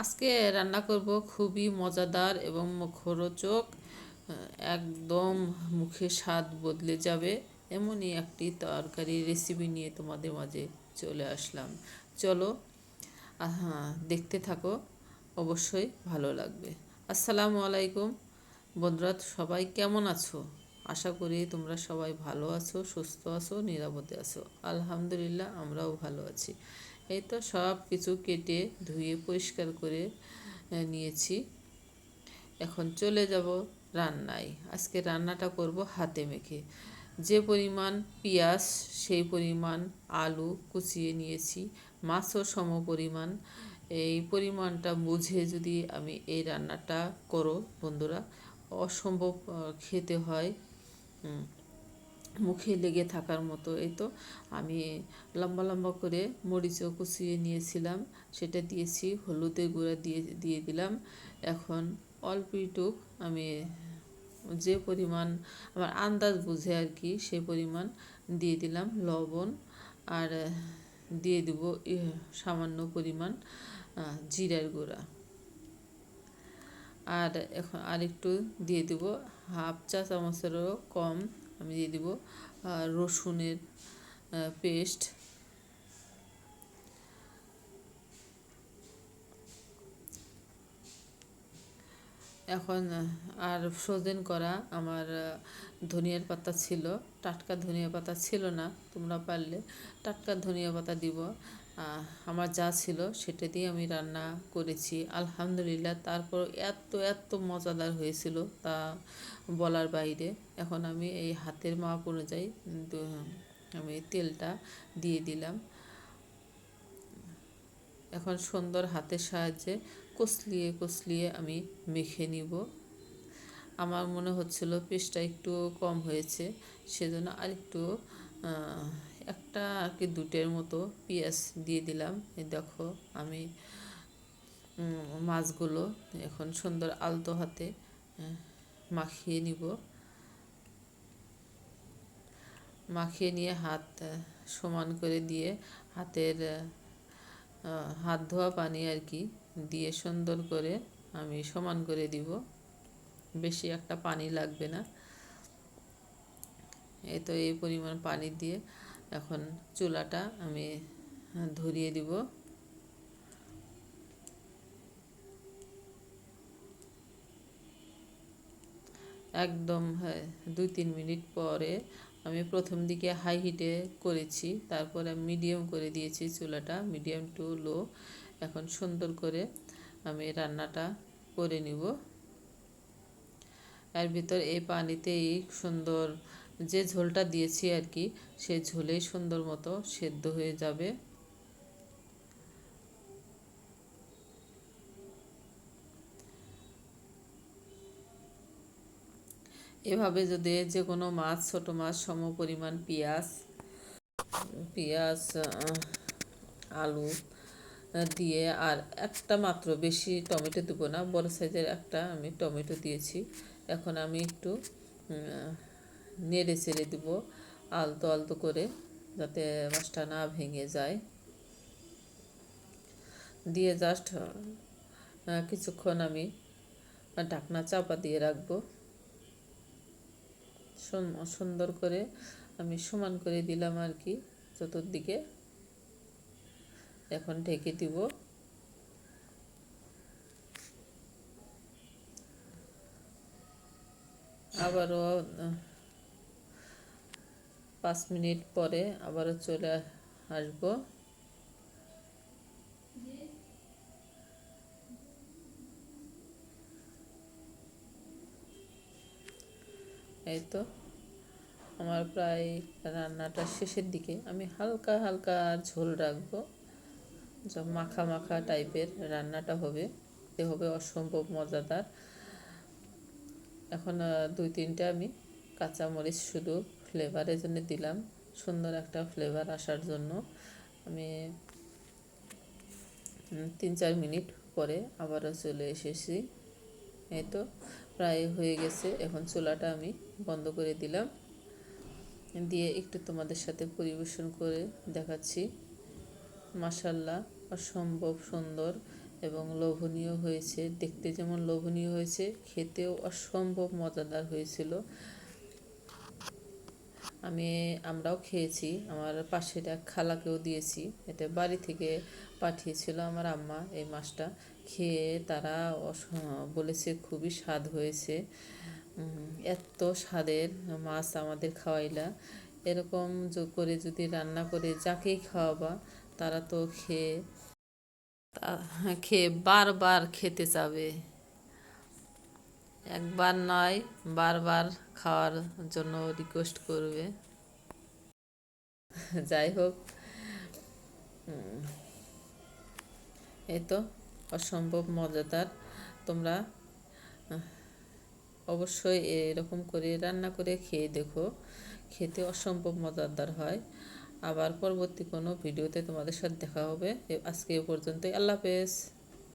আজকে রান্না করব খুবই মজাদার এবং মুখরোচক, একদম মুখে স্বাদ বদলে যাবে এমনই একটি তরকারি রেসিপি নিয়ে তোমাদের মাঝে চলে আসলাম। চলো হ্যাঁ দেখতে থাকো, অবশ্যই ভালো লাগবে। আসসালামু আলাইকুম। বন্ধুরা, সবাই কেমন আছো? আশা করি তোমরা সবাই ভালো আছো, সুস্থ আছো, নিরাপদে আছো। আলহামদুলিল্লাহ, আমরাও ভালো আছি। এই তো সব কিছু কেটে ধুয়ে পরিষ্কার করে নিয়েছি। এখন চলে যাব রান্নায়। আজকে রান্নাটা করব হাতে মেখে। যে পরিমাণ পেঁয়াজ, সেই পরিমাণ আলু কুচিয়ে নিয়েছি। মাছও সম পরিমাণ। এই পরিমাণটা বুঝে যদি আমি এই রান্নাটা করো বন্ধুরা, অসম্ভব খেতে হয়। মুখে লেগে থাকার মতো, এই তো। আমি লম্বা লম্বা করে মরিচও কুচিয়ে নিয়েছিলাম, সেটা দিয়েছি, হলুদের গুঁড়া দিয়ে দিয়ে দিলাম। এখন অল্প আমি যে পরিমাণ আমার আন্দাজ বুঝে আর কি, সে পরিমাণ দিয়ে দিলাম লবণ। আর দিয়ে দিব সামান্য পরিমাণ জিরার গুঁড়া। আর এখন আরেকটু দিয়ে দিব, হাফ চা চামচেরও কম আমি দিয়ে দিব রসুনের পেস্ট। এখন, আর ফ্রোজেন করা আমার ধনিয়ার পাতা ছিল। টাটকা ধনিয়া পাতা ছিল না, তোমরা পারলে টাটকা ধনিয়া পাতা দিব। আমার যা ছিল সেটা দিয়ে আমি রান্না করেছি। আলহামদুলিল্লাহ, তারপর এত এত মজাদার হয়েছিল তা বলার বাইরে। এখন আমি এই হাতের মাপ অনুযায়ী আমি তেলটা দিয়ে দিলাম। এখন সুন্দর হাতের সাহায্যে কষলিয়ে কষলিয়ে আমি মেখে নিব। আমার মনে হচ্ছিল পেস্টটা একটু কম হয়েছে, সেজন্য আরেকটু একটা আর কি দুটের মতো পেঁয়াজ দিয়ে দিলাম। দেখো আমি মাছগুলো এখন সুন্দর আলতো হাতে মাখিয়ে নিব। মাখিয়ে নিয়ে হাত, সমান করে দিয়ে হাতের হাত ধোয়া পানি আর কি দিয়ে সুন্দর করে আমি সমান করে দিব। বেশি একটা পানি লাগবে না। এই তো এই পরিমাণ পানি দিয়ে এখন চুলাটা আমি ধরিয়ে দিব। একদম হ্যাঁ দুই তিন মিনিট পরে আমি প্রথম দিকে হাই হিটে করেছি, তারপরে মিডিয়াম করে দিয়েছি চুলাটা মিডিয়াম টু লো এখন সুন্দর করে আমি রান্নাটা করে নিব। এর ভিতর এই পানিতেই সুন্দর যে ঝোলটা দিয়েছি আর কি সেই ঝোলেই সুন্দর মতো সেদ্ধ হয়ে যাবে। এভাবে যদি যে কোনো মাছ, ছোট মাছ, সম পরিমাণ পেঁয়াজ পেঁয়াজ আলু দিয়ে আর একটা মাত্র বেশি টমেটো দেবো না, বড় সাইজের একটা আমি টমেটো দিয়েছি। এখন আমি একটু নেড়ে চেড়ে দেব আলতো আলতো করে যাতে মাছটা না ভেঙে যায়। দিয়ে জাস্ট কিছুক্ষণ আমি ঢাকনা চাপা দিয়ে রাখব। সুন্দর করে আমি সমান করে দিলাম আর কি, চতুর্দিকে। এখন ঢেকে দিব। আবারও পাঁচ মিনিট পরে আবারও চলে আসব। এই তো, আমার প্রায় রান্নাটা শেষের দিকে। আমি হালকা হালকা ঝোল রাখব। যা মাখা মাখা টাইপের রান্নাটা হবে। এ হবে অসম্ভব মজাদার। এখন দুই তিনটে আমি কাঁচামরিচ শুধু ফ্লেভারের জন্য দিলাম। সুন্দর একটা ফ্লেভার আসার জন্য। আমি তিন চার মিনিট পরে আবারও চলে এসেছি। এই তো, প্রায় হয়ে গেছে। এখন চুলাটা আমি বন্ধ করে দিলাম। দিয়ে একটু তোমাদের সাথে পরিবেশন করে দেখাচ্ছি। মাসাল্লাহ অসম্ভব সুন্দর এবং লোভনীয় হয়েছে। দেখতে যেমন লোভনীয় হয়েছে, খেতেও অসম্ভব মজাদার হয়েছিল। আমি, আমরাও খেয়েছি, আমার পাশের এক খালাকেও দিয়েছি এটা বাড়ি থেকে পাঠিয়েছিল আমার আম্মা এই মাছটা। খেয়ে তারা বলেছে খুবই স্বাদ হয়েছে। এত স্বাদের মাছ আমাদের খাওয়াইলা। এরকম করে যদি রান্না করে যাকেই খাওয়াবা তারা তো খেয়ে খেয়ে বারবার খেতে চাবে। একবার নয়, বারবার খাওয়ার জন্য রিকোয়েস্ট করবে। যাই হোক এই তো অসম্ভব মজাদার। তোমরা, অবশ্যই এরকম করে রান্না করে খেয়ে দেখো। খেতে অসম্ভব মজাদার হয়। আবার পরবর্তী কোনো ভিডিওতে তোমাদের সাথে দেখা হবে। আজকে এ পর্যন্তই। আল্লাহ হাফেজ।